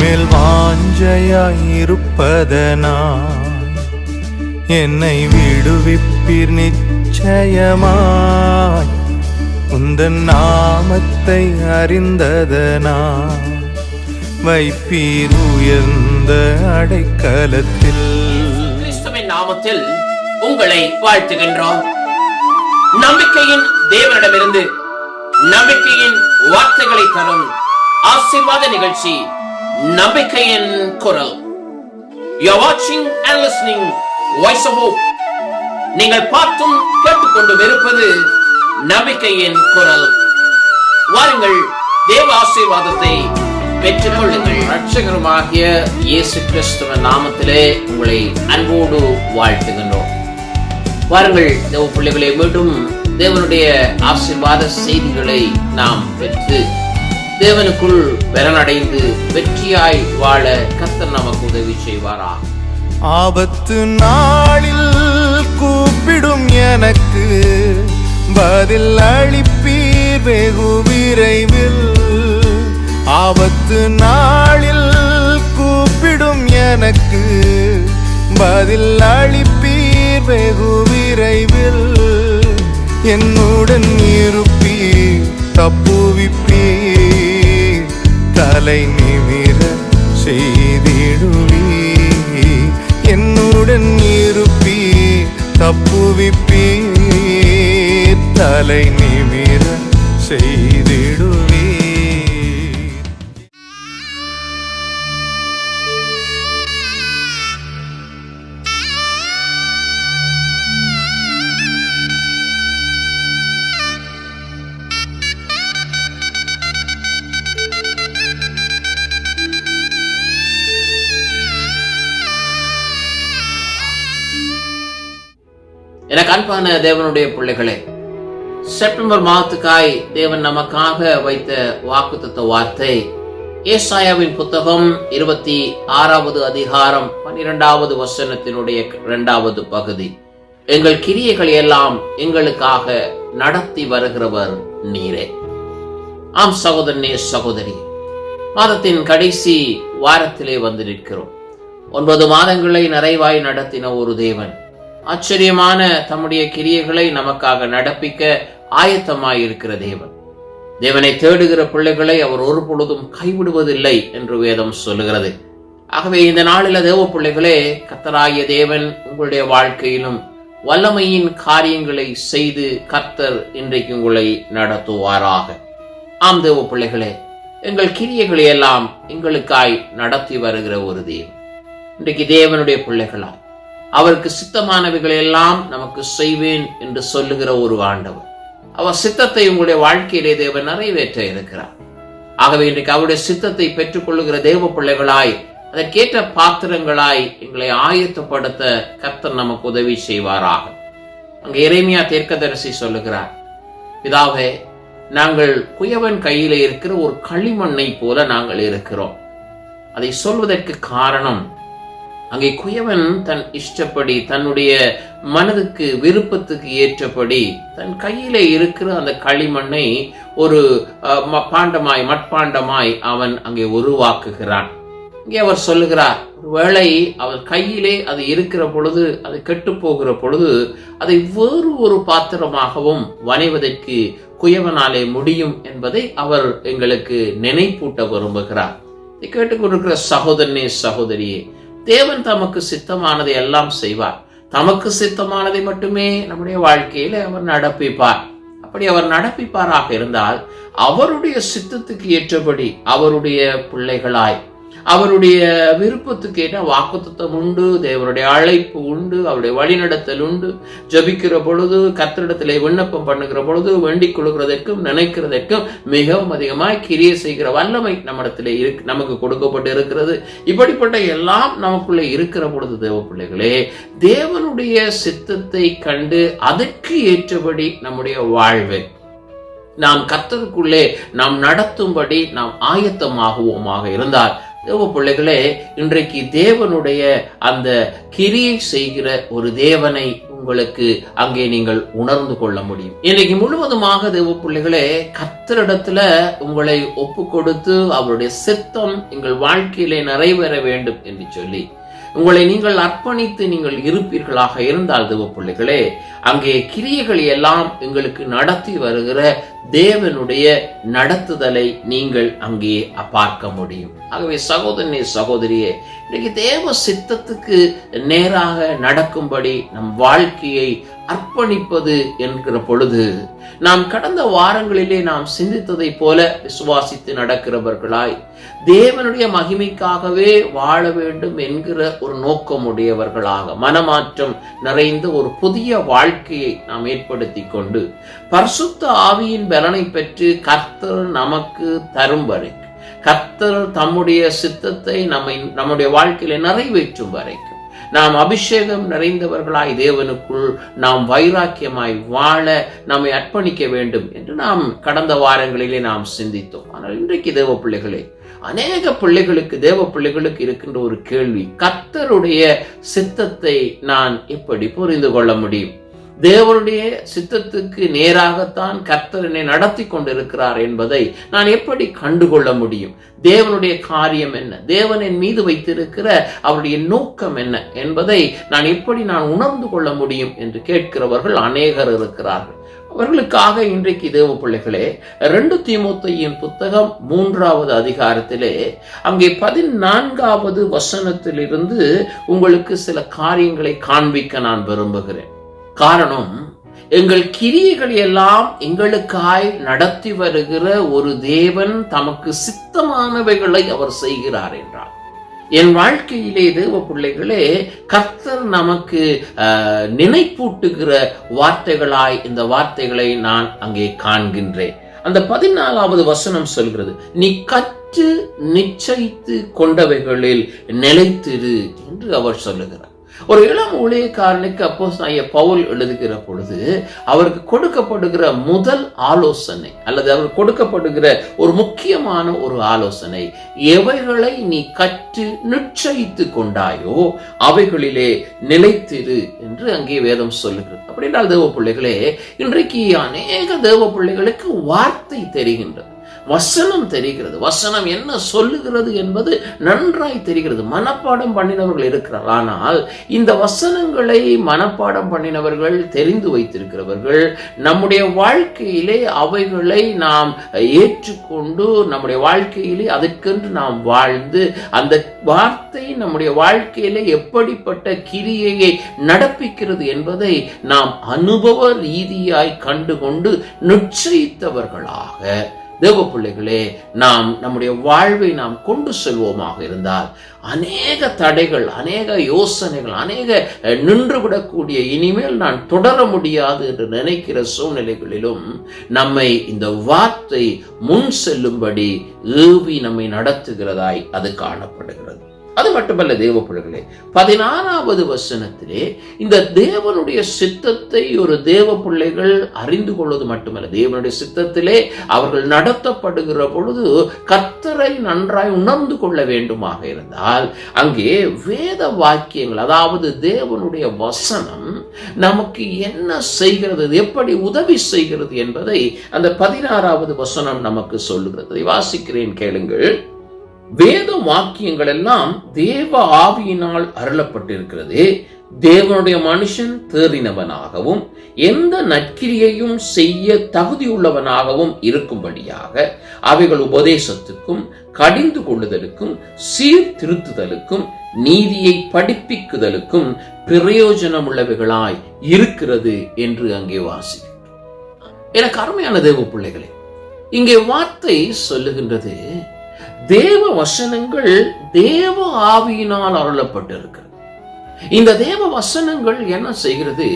உம்மேல் வாஞ்சையாயிருப்பதனா என்னை விடுவிப்பீர் நிச்சயமாய். உந்தன் நாமத்தை அறிந்ததனா வைப்பீர் உயர்ந்த அடைக்கலத்தில். நாமத்தில் உங்களை வாழ்த்துகின்றோம். நம்பிக்கையின் தேவனிடமிருந்து நம்பிக்கையின் வார்த்தைகளை தரும் ஆசிர்வாத நிகழ்ச்சி நம்பிக்கையின் குரல். யூ வாட்சிங் and listening voice of hope நீங்கள் பார்த்தும் கேட்டுக்கொண்டும் இருப்பது நம்பிக்கையின் குரல். வாருங்கள் தேவ ஆசீர்வாதத்தை பெற்றுக்கொள்ளுங்கள் ரட்சகருமாகிய இயேசு கிறிஸ்துவ நாமத்திலே உங்களை அன்போடு வாழ்த்துகின்றோம். வாருங்கள் தேவ பிள்ளைகளை மீண்டும் தேவனுடைய ஆசீர்வாத செய்திகளை நாம் பெற்று தேவனுக்குள் பலனடைந்து வெற்றியாய் வாழ கர்த்தர் நமக்கு உதவி செய்வாரா? ஆபத்து நாளில் கூப்பிடும் எனக்கு பதில் அளிப்பீர் வெகு விரைவில். ஆபத்து நாளில் கூப்பிடும் எனக்கு பதில் அளிப்பீர் வெகு விரைவில். என்னுடன் இருப்பீர் தப்பு தலை நிமிர செய்திடுவி. என்னுடன் இருப்பி தப்புவிப்பீர் தலை நிமிர செய்தி எனக்கு அன்பான தேவனுடைய பிள்ளைகளே செப்டம்பர் மாதத்துக்காய் தேவன் நமக்காக வைத்த வாக்குத்த வார்த்தை ஏசாயாவின் புத்தகம் இருபத்தி ஆறாவது அதிகாரம் பன்னிரெண்டாவது வசனத்தினுடைய இரண்டாவது பகுதி. எங்கள் கிரியைகள் எல்லாம் எங்களுக்காக நடத்தி வருகிறவர் நீரே. ஆம் சகோதரனே சகோதரி மாதத்தின் கடைசி வாரத்திலே வந்திருக்கிறோம். ஒன்பது மாதங்களை நிறைவாய் நடத்தின ஒரு தேவன் ஆச்சரியமான தம்முடைய கிரியைகளை நமக்காக நடப்பிக்க ஆயத்தமாயிருக்கிற தேவன். தேவனை தேடுகிற பிள்ளைகளை அவர் ஒரு பொழுதும் கைவிடுவதில்லை என்று வேதம் சொல்லுகிறது. ஆகவே இந்த நாளில தேவ பிள்ளைகளே கத்தராய தேவன் உங்களுடைய வாழ்க்கையிலும் வல்லமையின் காரியங்களை செய்து கர்த்தர் இன்றைக்கு உங்களை நடத்துவாராக. ஆம் தேவ பிள்ளைகளே எங்கள் கிரியைகளை எல்லாம் எங்களுக்காய் நடத்தி வருகிற ஒரு தேவன். இன்றைக்கு தேவனுடைய பிள்ளைகளாய் அவருக்கு சித்தமானவைகளை எல்லாம் நமக்கு செய்வேன் என்று சொல்லுகிற ஒரு ஆண்டவர். அவர் சித்தத்தை உங்களுடைய வாழ்க்கையிலே தேவன் நிறைவேற்ற இருக்கிறார். ஆகவே இன்றைக்கு அவருடைய சித்தத்தை பெற்றுக்கொள்ளுகிற தேவ பிள்ளைகளாய் அதற்கேற்ற பாத்திரங்களாய் எங்களை ஆயத்தப்படுத்த கர்த்தர் நமக்கு உதவி செய்வாராக. அங்கே இறைமையா தீர்க்கதரிசி சொல்லுகிறார் இதாவே நாங்கள் குயவன் கையில இருக்கிற ஒரு களிமண்ணை போல நாங்கள் இருக்கிறோம். அதை சொல்வதற்கு காரணம் அங்கே குயவன் தன் இஷ்டப்படி தன்னுடைய மனதுக்கு விருப்பத்துக்கு ஏற்றபடி தன் கையிலே இருக்கிற அந்த களிமண்ணை ஒரு ம- பாண்டமாய் மட்பாண்டமாய் அவன் அங்கே உருவாக்குகிறான். இங்கே அவர் சொல்லுகிறார் ஒருவேளை அவர் கையிலே அது இருக்கிற பொழுது அது கெட்டு போகிற பொழுது அதை வேறு ஒரு பாத்திரமாகவும் வனைவதற்கு குயவனாலே முடியும் என்பதை அவர் எங்களுக்கு நினைப்பூட்ட விரும்புகிறார். இதை கேட்டுக்கொண்டிருக்கிற சகோதரனே சகோதரியே தேவன் தமக்கு சித்தமானதை எல்லாம் செய்வார். தமக்கு சித்தமானதை மட்டுமே நம்முடைய வாழ்க்கையில அவர் நடப்பிப்பார். அப்படி அவர் நடப்பிப்பாராக இருந்தால் அவருடைய சித்தத்துக்கு ஏற்றபடி அவருடைய பிள்ளைகளாய் அவருடைய விருப்பத்துக்கு என்ன வாக்குத்தம் உண்டு தேவனுடைய அழைப்பு உண்டு அவருடைய வழிநடத்தல் உண்டு. ஜபிக்கிற பொழுது கத்திரிடத்திலே விண்ணப்பம் பண்ணுகிற பொழுது வேண்டிக் கொள்கிறதற்கும் நினைக்கிறதற்கும் மிகவும் அதிகமாக கிரியை செய்கிற வல்லமை நம்மிடத்தில் இருக்கு நமக்கு கொடுக்கப்பட்டு இருக்கிறது. இப்படிப்பட்ட எல்லாம் நமக்குள்ளே இருக்கிற பொழுது தேவ பிள்ளைகளே தேவனுடைய சித்தத்தை கண்டு அதற்கு ஏற்றபடி நம்முடைய வாழ்வை. நாம் கத்தருக்குள்ளே நாம் நடத்தும்படி நாம் ஆயத்தமாகுவோமாக இருந்தால் தேவ பிள்ளைகளே இன்றைக்கு தேவனுடைய அந்த கிரியை செய்கிற ஒரு தேவனை உங்களுக்கு அங்கே நீங்கள் உணர்ந்து கொள்ள முடியும். இன்னைக்கு முழுவதுமாக தேவ பிள்ளைகளே கத்தரிடத்துல உங்களை ஒப்பு கொடுத்து அவருடைய சித்தம் எங்கள் வாழ்க்கையிலே நிறைவேற வேண்டும் என்று சொல்லி உங்களை நீங்கள் அர்ப்பணித்து நீங்கள் இருப்பீர்களாக இருந்தால் தேவ பிள்ளைகளே அங்கே கிரியைகள் எல்லாம் எங்களுக்கு நடத்தி வருகிற தேவனுடைய நடத்துதலை நீங்கள் அங்கே பார்க்க முடியும். ஆகவே சகோதரனே சகோதரியே இன்னைக்கு தேவ சித்தத்துக்கு நேராக நடக்கும்படி நம் வாழ்க்கையை அர்ப்பணிப்பது என்கிற பொழுது நாம் கடந்த வாரங்களிலே நாம் சிந்தித்ததைப் போல விசுவாசித்து நடக்கிறவர்களாய் தேவனுடைய மகிமைக்காகவே வாழ வேண்டும் என்கிற ஒரு நோக்கமுடையவர்களாக மனமாற்றம் நிறைந்த ஒரு புதிய வாழ்க்கையை நாம் ஏற்படுத்தி கொண்டு பரிசுத்த ஆவியின் பலனை பெற்று கர்த்தர் நமக்கு தரும் வரை கர்த்தர் தம்முடைய சித்தத்தை நம்மை நம்முடைய வாழ்க்கையில நிறைவேற்றும் வரைக்கும் நாம் அபிஷேகம் நிறைந்தவர்களாய் தேவனுக்குள் நாம் வைராக்கியமாய் வாழ நம்மை அர்ப்பணிக்க வேண்டும் என்று நாம் கடந்த வாரங்களிலே நாம் சிந்தித்தோம். ஆனால் இன்றைக்கு தேவ பிள்ளைகளே அநேக பிள்ளைகளுக்கு தேவ பிள்ளைகளுக்கு இருக்கின்ற ஒரு கேள்வி கர்த்தருடைய சித்தத்தை நான் எப்படி புரிந்து கொள்ள முடியும்? தேவனுடைய சித்தத்துக்கு நேராகத்தான் கர்த்தர் என்னை நடத்தி கொண்டிருக்கிறார் என்பதை நான் எப்படி கண்டுகொள்ள முடியும்? தேவனுடைய காரியம் என்ன? தேவன் என் மீது வைத்திருக்கிற அவருடைய நோக்கம் என்ன என்பதை நான் எப்படி நான் உணர்ந்து கொள்ள முடியும் என்று கேட்கிறவர்கள் அநேகர் இருக்கிறார்கள். அவர்களுக்காக இன்றைக்கு தேவ பிள்ளைகளே ரெண்டு தீமோத்தையின் புத்தகம் மூன்றாவது அதிகாரத்திலே அங்கே பதினான்காவது வசனத்திலிருந்து உங்களுக்கு சில காரியங்களை காண்பிக்க நான் விரும்புகிறேன். காரணம் எங்கள் கிரியைகள் எல்லாம் எங்களுக்காய் நடத்தி வருகிற ஒரு தேவன் தமக்கு சித்தமானவைகளை அவர் செய்கிறார் என்றார். என் வாழ்க்கையிலே தேவ பிள்ளைகளே கர்த்தர் நமக்கு ஆஹ், நினைப்பூட்டுகிற வார்த்தைகளாய் இந்த வார்த்தைகளை நான் அங்கே காண்கின்றேன். அந்த பதினாலாவது வசனம் சொல்கிறது நீ கற்று நிச்சயித்து கொண்டவைகளில் நிலைத்திரு என்று அவர் சொல்லுகிறார். ஒரு இளம் ஊழியக்காரனுக்கு அப்போ பவுல் எழுதுகிற பொழுது அவருக்கு கொடுக்கப்படுகிற முதல் ஆலோசனை அல்லது அவர் கொடுக்கப்படுகிற ஒரு முக்கியமான ஒரு ஆலோசனை எவைகளை நீ கற்று நிச்சயித்து கொண்டாயோ அவைகளிலே நிலைத்திரு என்று அங்கே வேதம் சொல்லுகிறது. அப்படி என்றால் தேவ பிள்ளைகளே இன்றைக்கு அநேக தேவ பிள்ளைகளுக்கு வார்த்தை தெரிகின்றது. வசனம் தெரிகிறது. வசனம் என்ன சொல்லுகிறது என்பது நன்றாய் தெரிகிறது. மனப்பாடம் பண்ணினவர்கள் இருக்கிறார். ஆனால் இந்த வசனங்களை மனப்பாடம் பண்ணினவர்கள் தெரிந்து வைத்திருக்கிறவர்கள் நம்முடைய வாழ்க்கையிலே அவைகளை நாம் ஏற்றுக்கொண்டு நம்முடைய வாழ்க்கையிலே அதற்கென்று நாம் வாழ்ந்து அந்த வார்த்தை நம்முடைய வாழ்க்கையிலே எப்படிப்பட்ட கிரியையை நடப்பிக்கிறது என்பதை நாம் அனுபவ ரீதியாய் கண்டுகொண்டு நிச்சயித்தவர்களாக தேவ பிள்ளைகளே நாம் நம்முடைய வாழ்வை நாம் கொண்டு செல்வோமாக இருந்தால் அநேக தடைகள் அநேக யோசனைகள் அநேக நின்றுவிடக்கூடிய இனிமேல் நான் தொடர முடியாது என்று நினைக்கிற சூழ்நிலைகளிலும் நம்மை இந்த வார்த்தை முன் செல்லும்படி ஏவி நம்மை நடத்துகிறதாய் அது காணப்படுகிறது. அது மட்டுமல்ல தேவ பிள்ளைகளே பதினாறாவது வசனத்திலே இந்த தேவனுடைய சித்தத்தை ஒரு தேவ பிள்ளைகள் அறிந்து கொள்வது மட்டுமல்ல. தேவனுடைய சித்தத்திலே அவர்கள் நடத்தப்படுகிற பொழுது கத்தரை நன்றாய் உணர்ந்து கொள்ள வேண்டுமாக இருந்தால் அங்கே வேத வாக்கியங்கள் அதாவது தேவனுடைய வசனம் நமக்கு என்ன செய்கிறது எப்படி உதவி செய்கிறது என்பதை அந்த பதினாறாவது வசனம் நமக்கு சொல்லுகிறது. வாசிக்கிறேன் கேளுங்கள். வேத வாக்கியங்கள் எல்லாம் தேவ ஆவியினால் அருளப்பட்டிருக்கிறது. தேவனுடைய மனுஷன் தேறினவனாகவும் எந்த நற்கிரியையும் செய்ய தகுதியுள்ளவனாகவும் இருக்கும்படியாக அவைகள் உபதேசத்துக்கும் கடிந்து கொள்ளுதலுக்கும் சீர்திருத்துதலுக்கும் நீதியை படிப்பிக்குதலுக்கும் பிரயோஜனமுள்ளவைகளாய் இருக்கிறது என்று அங்கே வாசி எனக்கு அருமையான தேவ பிள்ளைகளே இங்கே வார்த்தை சொல்லுகின்றது. தேவ வசனங்கள் தேவ ஆவியினால் அருளப்பட்டிருக்கிறது. இந்த தேவ வசனங்கள் என்ன செய்கிறது?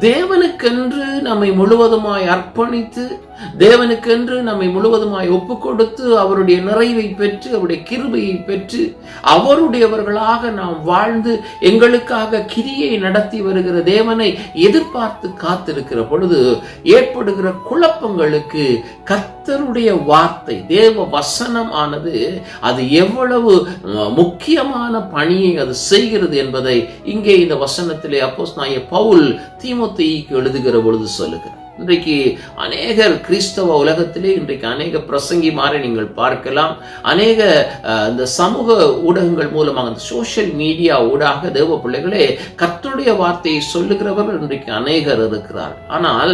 தேவனுக்கென்று நம்மை முழுவதுமாய் அர்ப்பணித்து தேவனுக்கென்று நம்மை முழுவதுமாய் ஒப்பு கொடுத்து அவருடைய நிறைவை பெற்று அவருடைய கிருபையை பெற்று அவருடையவர்களாக நாம் வாழ்ந்து எங்களுக்காக கிரியை நடத்தி வருகிற தேவனை எதிர்பார்த்து காத்திருக்கிற பொழுது ஏற்படுகிற குழப்பங்களுக்கு கர்த்தருடைய வார்த்தை தேவ வசனம் ஆனது அது எவ்வளவு முக்கியமான பணியை அது செய்கிறது என்பதை இங்கே இந்த வசனத்திலே அப்போஸ் நாய பவுல் தீமோத்தேயுக்கு எழுதுகிற பொழுது சொல்லுகிறார். இன்றைக்கு அநேகர் கிறிஸ்தவ உலகத்திலே இன்றைக்கு அநேக பிரசங்கிமாரை நீங்கள் பார்க்கலாம். அநேக இந்த சமூக ஊடகங்கள் மூலமாக இந்த சோஷியல் மீடியா ஊடாக தேவ பிள்ளைகளே கத்துடைய வார்த்தையை சொல்லுகிறவர்கள் இன்றைக்கு அநேகர் இருக்கிறார். ஆனால்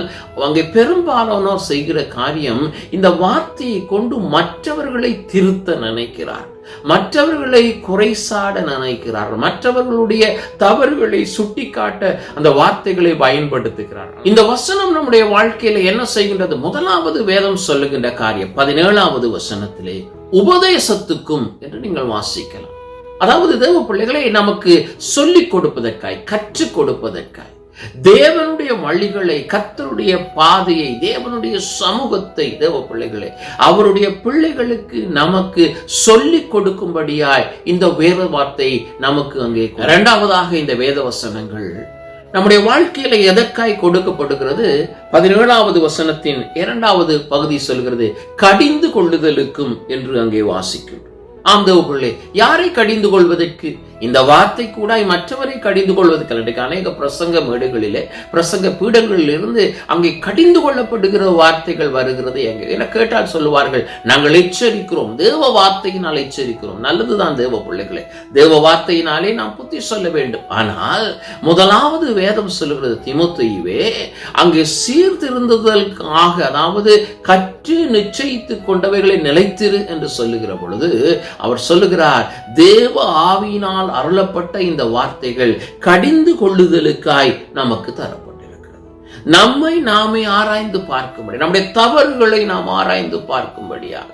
அங்கே பெரும்பாலானோர் செய்கிற காரியம் இந்த வார்த்தையை கொண்டு மற்றவர்களை திருத்த நினைக்கிறார். மற்றவர்களை குறைசாட நினைக்கிறார்கள் மற்றவர்களுடைய தவறுகளை சுட்டிக்காட்ட அந்த வார்த்தைகளை பயன்படுத்துகிறார்கள் இந்த வசனம் நம்முடைய வாழ்க்கையில என்ன செய்கின்றது? முதலாவது வேதம் சொல்லுகின்ற காரியம் பதினேழாவது வசனத்திலே உபதேசத்துக்கும் என்று நீங்கள் வாசிக்கலாம். அதாவது தேவ பிள்ளைகளை நமக்கு சொல்லிக் கொடுப்பதற்காய் கற்றுக் கொடுப்பதற்காய். தேவனுடைய வழிகளை கத்தருடைய பாதையை தேவனுடைய சமூகத்தை தேவ பிள்ளைகளை அவருடைய பிள்ளைகளுக்கு நமக்கு சொல்லிக் கொடுக்கும்படியாய் இந்த வேத வார்த்தை நமக்கு அங்கே இரண்டாவதாக இந்த வேத வசனங்கள் நம்முடைய வாழ்க்கையில எதற்காய் கொடுக்கப்படுகிறது? பதினேழாவது வசனத்தின் இரண்டாவது பகுதி சொல்கிறது கடிந்து கொள்ளுதலுக்கும் என்று அங்கே வாசிக்கும். ஆம் தேவ பிள்ளை யாரை கடிந்து கொள்வதற்கு? இந்த வார்த்தை கூட மற்றவரை கடிந்து கொள்வதற்கு இன்றைக்கு அநேக பிரசங்க மேடுகளிலே பிரசங்க பீடங்களில் இருந்து அங்கே கடிந்து கொள்ளப்படுகிற வார்த்தைகள் வருகிறது. எங்க என கேட்டால் சொல்லுவார்கள் நாங்கள் எச்சரிக்கிறோம் தேவ வார்த்தையினால் எச்சரிக்கிறோம். நல்லதுதான் தேவ பிள்ளைகளே. தேவ வார்த்தையினாலே நாம் புத்தி சொல்ல வேண்டும். ஆனால் முதலாவது வேதம் சொல்லுகிறது திமுத்தையுவே அங்கே சீர்திருந்துதலுக்காக அதாவது கற்று நிச்சயித்து கொண்டவைகளை நிலைத்திரு என்று சொல்லுகிற பொழுது அவர் சொல்லுகிறார் தேவ ஆவியினால் அருளப்பட்ட இந்த வார்த்தைகள் கடிந்து கொள்ளுதலுக்காய் நமக்கு தரப்பட்டிருக்கிறது. நம்மை நாமே ஆராய்ந்து பார்க்கும்படி நம்முடைய தவறுகளை நாம் ஆராய்ந்து பார்க்கும்படியாக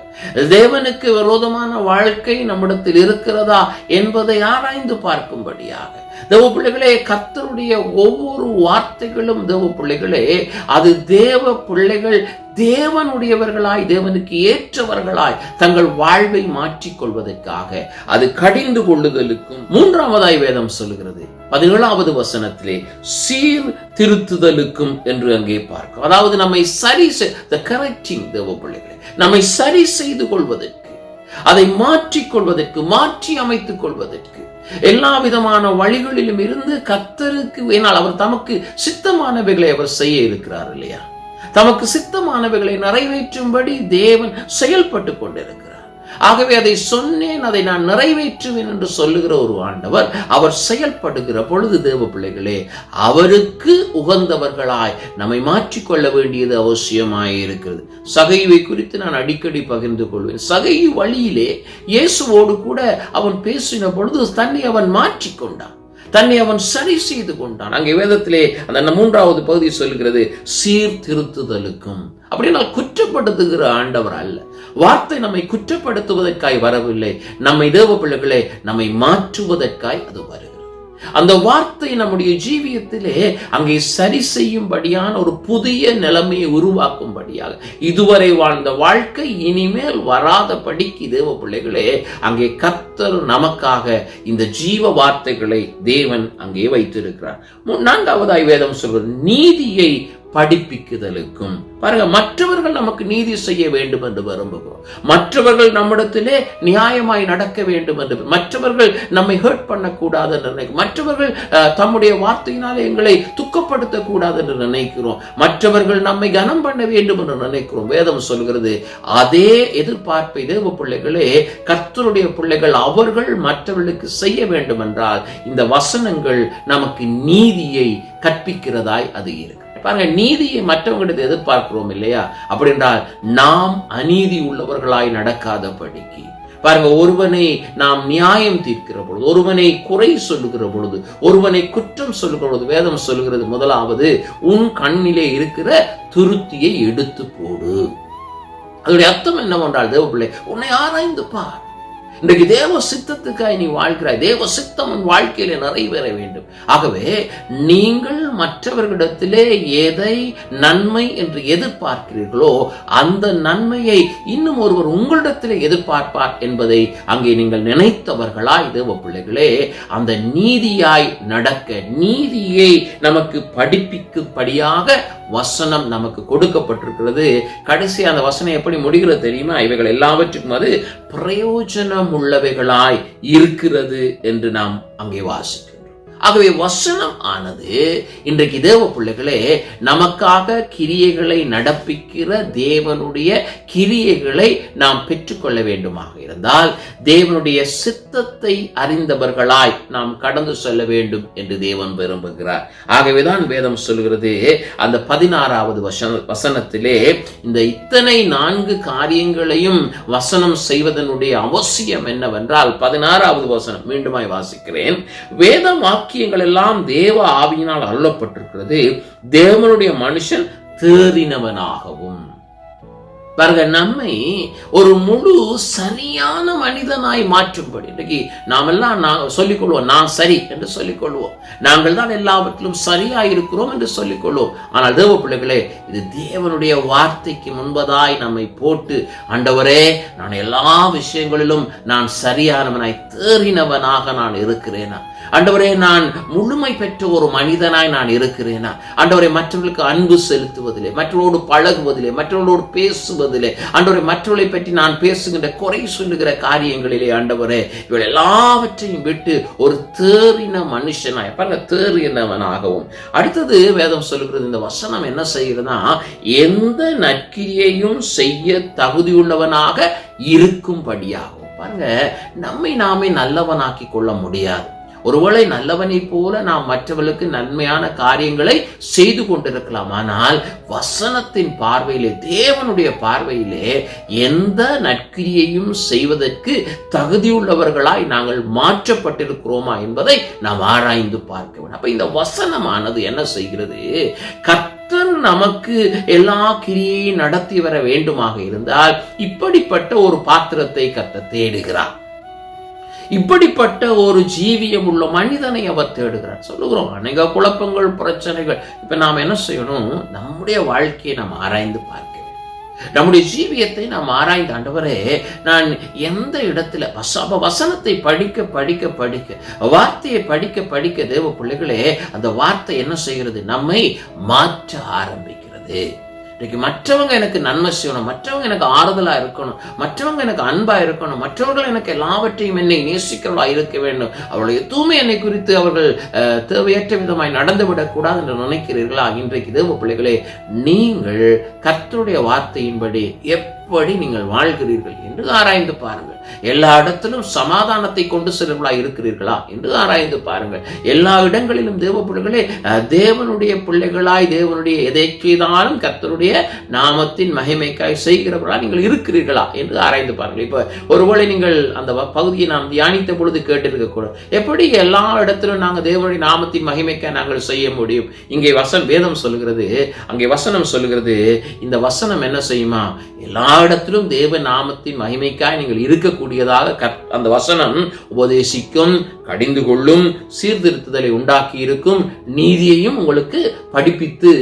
தேவனுக்கு விரோதமான வாழ்க்கை நம்மிடத்தில் இருக்கிறதா என்பதை ஆராய்ந்து பார்க்கும்படியாக தேவ பிள்ளைகளே கத்தருடைய ஒவ்வொரு வார்த்தைகளும் தேவ பிள்ளைகளே அது தேவ பிள்ளைகள் தேவனுடையவர்களாய் தேவனுக்கு ஏற்றவர்களாய் தங்கள் வாழ்வை மாற்றிக் கொள்வதற்காக அது கடிந்து கொள்ளுதலுக்கும் மூன்றாவதாய் வேதம் சொல்கிறது பதினேழாவது வசனத்திலே சீர் திருத்துதலுக்கும் என்று அங்கே பார்க்கும். அதாவது நம்மை சரி கரெக்டிங் தேவ பிள்ளைகளை நம்மை சரி செய்து கொள்வதற்கு அதை மாற்றிக் கொள்வதற்கு மாற்றி அமைத்துக் கொள்வதற்கு எல்லா விதமான வழிகளிலும் இருந்து கத்தருக்கு ஏனால் அவர் தமக்கு சித்தமானவைகளை அவர் செய்ய இருக்கிறார் இல்லையா? தமக்கு சித்தமானவைகளை நிறைவேற்றும்படி தேவன் செயல்பட்டு கொண்டிருக்கிறார். ஆகவே அதை சொன்னேன் அதை நான் நிறைவேற்றுவேன் என்று சொல்லுகிற ஒரு ஆண்டவர் அவர் செயல்படுகிற பொழுது தேவ பிள்ளைகளே அவருக்கு உகந்தவர்களாய் நம்மை மாற்றிக்கொள்ள வேண்டியது அவசியமாய் இருக்கிறது. சகைவை குறித்து நான் அடிக்கடி பகிர்ந்து கொள்வேன். சகை வழியிலே இயேசுவோடு கூட அவன் பேசின பொழுது தன்னை அவன் மாற்றிக்கொண்டான். தன்னை அவன் சரி செய்து கொண்டான். அங்கே வேதத்திலே அந்த மூன்றாவது பகுதி சொல்கிறது சீர்திருத்துதலுக்கும் அப்படின்னா குற்றப்படுத்துகிற ஆண்டவர் அல்ல. வார்த்தை நம்மை குற்றப்படுத்துவதற்காய் வரவில்லை. நம்மை தேவ பிள்ளைகளே நம்மை மாற்றுவதற்காய் அது வருகிறது. அந்த வார்த்தை நம்முடைய ஜீவியத்திலே அங்கே சரி செய்யும்படியான ஒரு புதிய நிலைமையை உருவாக்கும்படியாக. இதுவரை வாழ்ந்த வாழ்க்கை இனிமேல் வராதபடிக்கு தேவ பிள்ளைகளே அங்கே கர்த்தர் நமக்காக இந்த ஜீவ வார்த்தைகளை தேவன் அங்கே வைத்திருக்கிறார். மூ- நான்காவதாய் வேதம் சொல்வது நீதியை படிப்பிக்குதலுக்கும் பாருங்க மற்றவர்கள் நமக்கு நீதி செய்ய வேண்டும் என்று விரும்புகிறோம் மற்றவர்கள் நம்மிடத்திலே நியாயமாய் நடக்க வேண்டும் என்று மற்றவர்கள் நம்மை ஹர்ட் பண்ணக்கூடாது என்று நினைக்கும் மற்றவர்கள் அஹ், தம்முடைய வார்த்தையினால் எங்களை துக்கப்படுத்த கூடாது என்று நினைக்கிறோம் மற்றவர்கள் நம்மை கனம் பண்ண வேண்டும் என்று நினைக்கிறோம் வேதம் சொல்கிறது அதே எதிர்பார்ப்பை தேவ பிள்ளைகளே கர்த்தருடைய பிள்ளைகள் அவர்கள் மற்றவர்களுக்கு செய்ய வேண்டும் என்றால் இந்த வசனங்கள் நமக்கு நீதியை கற்பிக்கிறதாய் அது இருக்கு பாருங்க நீதியை மற்றவங்கிட்ட எதிர்பார்க்கிறோம் இல்லையா? அப்படி என்றால் நாம் அநீதி உள்ளவர்களாய் நடக்காதபடிக்கு. பாருங்க ஒருவனை நாம் நியாயம் தீர்க்கிற பொழுது ஒருவனை குறை சொல்லுகிற பொழுது ஒருவனை குற்றம் சொல்லுகிற பொழுது வேதம் சொல்லுகிறது முதலாவது உன் கண்ணிலே இருக்கிற துருத்தியை எடுத்து போடு. அதோடைய அர்த்தம் என்னவென்றால் தேவப்பிள்ளை உன்னை ஆராய்ந்து பார். இன்றைக்கு தேவ சித்தத்துக்காய் நீ வாழ்கிறாய். தேவ சித்தம் உன் வாழ்க்கையில நிறைவேற வேண்டும். ஆகவே நீங்கள் மற்றவர்களிடத்திலே எதை நன்மை என்று எதிர்பார்க்கிறீர்களோ அந்த நன்மையை இன்னும் ஒருவர் உங்களிடத்திலே எதிர்பார்ப்பார் என்பதை அங்கே நீங்கள் நினைத்தவர்களாய் தேவ பிள்ளைகளே அந்த நீதியாய் நடக்க நீதியை நமக்கு படிப்பிக்கும்படியாக வசனம் நமக்கு கொடுக்கப்பட்டிருக்கிறது. கடைசி அந்த வசனம் எப்படி முடிகிறது தெரியுமா? இவைகள் எல்லாவற்றுக்கும் அது பிரயோஜனம் உள்ளவைகளாய் இருக்கிறது என்று நாம் அங்கே வாசிக்கிறோம். ஆகவே வசனம் ஆனது இன்றைக்கு தேவ பிள்ளைகளே நமக்காக கிரியைகளை நடப்பிக்கிற தேவனுடைய கிரியைகளை நாம் பெற்றுக்கொள்ள வேண்டுமாக இருந்தால் தேவனுடைய சித்தத்தை அறிந்தவர்களாய் நாம் கடந்து செல்ல வேண்டும் என்று தேவன் விரும்புகிறார். ஆகவேதான் வேதம் சொல்கிறது அந்த பதினாறாவது வசன வசனத்திலே இந்த இத்தனை நான்கு காரியங்களையும் வசனம் செய்வதனுடைய அவசியம் என்னவென்றால் பதினாறாவது வசனம் மீண்டுமாய் வாசிக்கிறேன். வேத வாக்கியங்கள் எல்லாம் தேவ ஆவியினால் அருளப்பட்டிருக்கிறது. தேவனுடைய மனுஷன் தேறினவனாகவும். பாருங்க நம்மை ஒரு முழு சரியான மனிதனாய் மாற்றும்படி. இன்றைக்கு நாம் எல்லாம் நான் சொல்லிக்கொள்வோம் நான் சரி என்று சொல்லிக்கொள்வோம். நாங்கள் தான் எல்லாவற்றிலும் சரியாய் இருக்கிறோம் என்று சொல்லிக்கொள்வோம். ஆனால் தேவ பிள்ளைகளே இது தேவனுடைய வார்த்தைக்கு முன்பதாய் நம்மை போட்டு ஆண்டவரே நான் எல்லா விஷயங்களிலும் நான் சரியானவனாய் தேறினவனாக நான் இருக்கிறேனா. அண்டவரே நான் முழுமை பெற்ற ஒரு மனிதனாய் நான் இருக்கிறேனா? அண்டவரை மற்றவர்களுக்கு அன்பு செலுத்துவதிலே மற்றவர்களோடு பழகுவதிலே மற்றவர்களோடு பேசுவதிலே அண்டவரை மற்றவர்களை பற்றி நான் பேசுகின்ற குறை சொல்லுகிற காரியங்களிலே ஆண்டவரே இவள் எல்லாவற்றையும் விட்டு ஒரு தேறின மனுஷனாய் பாருங்க தேறினவனாகவும். அடுத்தது வேதம் சொல்லுகிறது இந்த வசனம் என்ன செய்கிறதுனா எந்த நற்கிரியையும் செய்ய தகுதியுள்ளவனாக இருக்கும்படியாகும் பாருங்க நம்மை நாமே நல்லவனாக்கி கொள்ள முடியாது. ஒருவேளை நல்லவனை போல நாம் மற்றவர்களுக்கு நன்மையான காரியங்களை செய்து கொண்டிருக்கலாம். ஆனால் வசனத்தின் பார்வையிலே தேவனுடைய பார்வையிலே எந்த நற்கிரியையும் செய்வதற்கு தகுதியுள்ளவர்களாய் நாங்கள் மாற்றப்பட்டிருக்கிறோமா என்பதை நாம் ஆராய்ந்து பார்க்க வேண்டும். அப்ப இந்த வசனமானது என்ன செய்கிறது? கர்த்தர் நமக்கு எல்லா கிரியையும் நடத்தி வர வேண்டுமாக இருந்தால் இப்படிப்பட்ட ஒரு பாத்திரத்தை கத்த தேடுகிறார். இப்படிப்பட்ட ஒரு ஜீவியம் உள்ள மனிதனை அவர் தேடுகிறார். சொல்லுகிறோம் அநேக குழப்பங்கள் பிரச்சனைகள். இப்ப நாம் என்ன செய்யணும்? நம்முடைய வாழ்க்கையை நாம் ஆராய்ந்து பார்க்க நம்முடைய ஜீவியத்தை நாம் ஆராய்ந்த ஆண்டவரே நான் எந்த இடத்துல அப்ப வசனத்தை படிக்க படிக்க படிக்க வார்த்தையை படிக்க படிக்க தேவ பிள்ளைகளே அந்த வார்த்தை என்ன செய்கிறது? நம்மை மாற்ற ஆரம்பிக்கிறது. இன்றைக்கு மற்றவங்க எனக்கு நன்மை செய்யணும் மற்றவங்க எனக்கு ஆறுதலா இருக்கணும் மற்றவங்க எனக்கு அன்பா இருக்கணும் மற்றவர்கள் எனக்கு எல்லாவற்றையும் என்னை நேசிக்கிறவளா இருக்க வேண்டும். அவருடைய எதுவுமே என்னை குறித்து அவர்கள் அஹ், தேவையற்ற விதமாய் நடந்துவிடக் கூடாது என்று நினைக்கிறீர்களா? இன்றைக்கு தேவ பிள்ளைகளே நீங்கள் கர்த்தருடைய வார்த்தையின்படி எப் எப்படி நீங்கள் வாழ்கிறீர்கள் என்று ஆராய்ந்து பாருங்கள். எல்லா இடத்திலும் சமாதானத்தை கொண்டு செல்வர்களா இருக்கிறீர்களா என்று ஆராய்ந்து பாருங்கள். எல்லா இடங்களிலும் தேவ பிள்ளைகளே தேவனுடைய பிள்ளைகளாய் தேவனுடைய எதை செய்தாலும் கர்த்தருடைய நாமத்தின் மகிமைக்காய் செய்கிறவர்களாக நீங்கள் இருக்கிறீர்களா என்று ஆராய்ந்து பாருங்கள். இப்போ ஒருவேளை நீங்கள் அந்த வ- பகுதியை நாம் தியானித்த பொழுது கேட்டிருக்க கூட எப்படி எல்லா இடத்திலும் நாங்கள் தேவனுடைய நாமத்தின் மகிமைக்காய் நாங்கள் செய்ய முடியும்? இங்கே வசன் வேதம் சொல்லுகிறது. அங்கே வசனம் சொல்லுகிறது இந்த வசனம் என்ன செய்யுமா? எல்லா இடத்திலும் தேவ நாமத்தின் மகிமைக்காய் நீங்கள் இருக்கக்கூடியதாக அந்த வசனம் உபதேசிக்கும் கடிந்து கொள்ளும் சீர்திருத்துதலை உண்டாக்கி இருக்கும் நீதியையும் உங்களுக்கு படிப்பித்து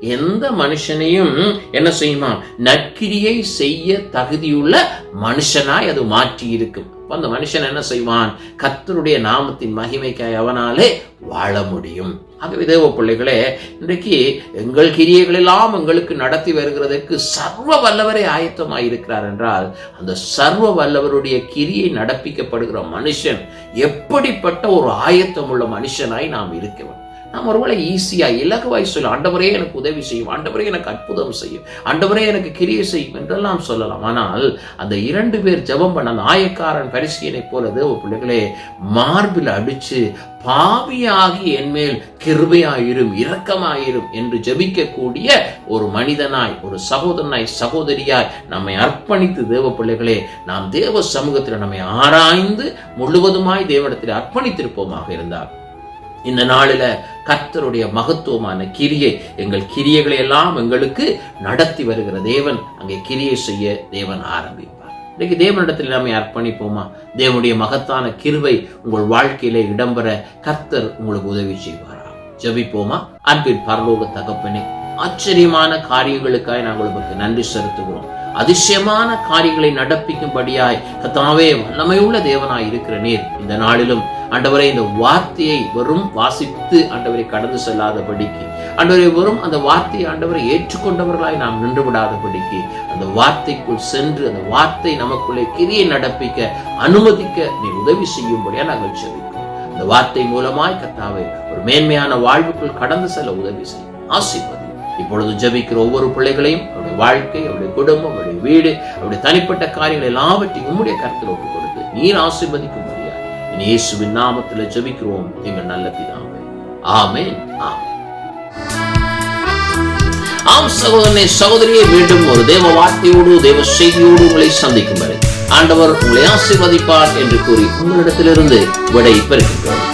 எந்த மனுஷனையும் என்ன செய்யுமா நற்கிரியை செய்ய தகுதியுள்ள மனுஷனாய் அது மாற்றி இருக்கும். அப்ப அந்த மனுஷன் என்ன செய்வான்? கத்தருடைய நாமத்தின் மகிமைக்காய் அவனாலே வாழ முடியும். ஆகவே தேவ பிள்ளைகளே இன்றைக்கு எங்கள் கிரியைகள் எல்லாம் எங்களுக்கு நடத்தி வருகிறதற்கு சர்வ வல்லவரே ஆயத்தமாயிருக்கிறார் என்றால் அந்த சர்வ வல்லவருடைய கிரியை நடப்பிக்கப்படுகிற மனுஷன் எப்படிப்பட்ட ஒரு ஆயத்தம் உள்ள மனுஷனாய் நாம் இருக்கிறோம் நாம் ஒருவேளை ஈஸியா இலகுவாய் சொல்ல ஆண்டவரே எனக்கு உதவி செய்யும். ஆண்டவரே எனக்கு அற்புதம் செய்யும். ஆண்டவரே எனக்கு கிரியை செய்யும் என்றெல்லாம் சொல்லலாம். ஆனால் அந்த இரண்டு பேர் ஜபம் பண்ண அந்த ஆயக்காரன் பரிசீலனை போல தேவ பிள்ளைகளே மார்பில் அடிச்சு பாவியாகி என்மேல் கிருபையாயிரும் இரக்கமாயிரும் என்று ஜெபிக்கக்கூடிய ஒரு மனிதனாய் ஒரு சகோதரனாய் சகோதரியாய் நம்மை அர்ப்பணித்து தேவ பிள்ளைகளே நாம் தேவ சமூகத்தில் நம்மை ஆராய்ந்து முழுவதுமாய் தேவனிடத்தில் அர்ப்பணித்திருப்போமாக இருந்தார். இந்த நாளில கர்த்தருடைய மகத்துவமான கிரியை எங்கள் கிரியைகளை எல்லாம் எங்களுக்கு நடத்தி வருகிற தேவன். அங்கே கிரியை செய்ய தேவன் ஆரம்பிப்பார். இன்னைக்கு தேவனிடத்தில் நாம் அர்ப்பணிப்போமா? தேவனுடைய மகத்தான கிருவை உங்கள் வாழ்க்கையிலே இடம்பெற கர்த்தர் உங்களுக்கு உதவி செய்வாரா? ஜெபிப்போமா? அன்பின் பரலோக தகப்பனே ஆச்சரியமான காரியங்களுக்காய் நாங்கள் உங்களுக்கு நன்றி செலுத்துகிறோம். அதிசயமான காரியங்களை நடப்பிக்கும்படியாய் கத்தாவே வல்லமையுள்ள தேவனாய் இருக்கிற நீர் இந்த நாளிலும் ஆண்டவரை இந்த வார்த்தையை வெறும் வாசித்து ஆண்டவரை கடந்து செல்லாதபடிக்கு ஆண்டவரை வெறும் அந்த வார்த்தையை ஆண்டவரை ஏற்றுக்கொண்டவர்களாய் நாம் நின்று விடாதபடிக்கு அந்த வார்த்தைக்குள் சென்று அந்த வார்த்தை நமக்குள்ளே கிரியை நடப்பிக்க அனுமதிக்க நீ உதவி செய்யும்படியா நாங்கள் செவிக்கும் அந்த வார்த்தை மூலமாய் கத்தாவை ஒரு மேன்மையான வாழ்வுக்குள் கடந்து செல்ல உதவி செய்யும் ஆசீர்வதி இப்பொழுது ஜெபிக்கிற ஒவ்வொரு பிள்ளைகளையும் அவருடைய வாழ்க்கை அவருடைய குடும்பம் அவருடைய வீடு அவருடைய தனிப்பட்ட காரியங்கள் எல்லாவற்றையும் உம்முடைய கருத்தில் ஒப்புக் கொடுத்து நீர் ஆசீர்வதிக்கும் இயேசுவின் நாமத்தில் ஜெபிக்கிறோம். எங்கள் நல்ல பிதாவே. ஆமேன். ஆமென். ஆம் சகோதரனே சகோதரியை மீண்டும் ஒரு தேவ வார்த்தையோடு தேவ செய்தியோடு உங்களை சந்திக்கும் வரை ஆண்டவர் உங்களை ஆசீர்வதிப்பார் என்று கூறி உங்களிடத்திலிருந்து விடை பெறுகின்றோம்.